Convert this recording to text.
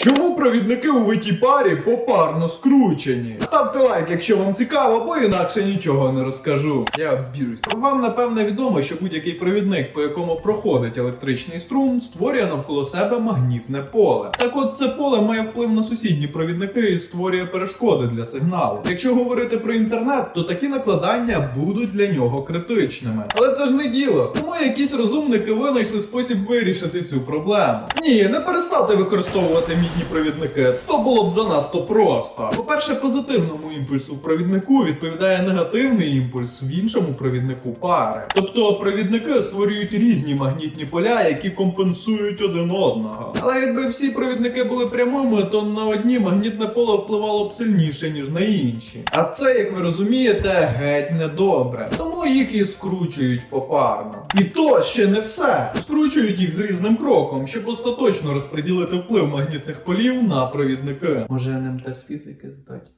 Чому провідники у витій парі попарно скручені? Ставте лайк, якщо вам цікаво, бо інакше нічого не розкажу. Я вбіжусь. Вам напевне відомо, що будь-який провідник, по якому проходить електричний струм, створює навколо себе магнітне поле. Так от це поле має вплив на сусідні провідники і створює перешкоди для сигналу. Якщо говорити про інтернет, то такі накладання будуть для нього критичними. Але це ж не діло. Тому якісь розумники винайшли спосіб вирішити цю проблему. Ні, не перестати використовувати мідні провідники. То було б занадто просто. По-перше, позитивному імпульсу в провіднику відповідає негативний імпульс в іншому провіднику пари. Тобто провідники створюють різні магнітні поля, які компенсують один одного. Але якби всі провідники були прямими, то на одні магнітне поле впливало б сильніше, ніж на інші. А це, як ви розумієте, геть недобре. Тому їх і скручують попарно. І то ще не все. Скручують їх з різним кроком, щоб остаточно розподілити вплив магнітних полів на провідники. Може НМТ з фізики здати?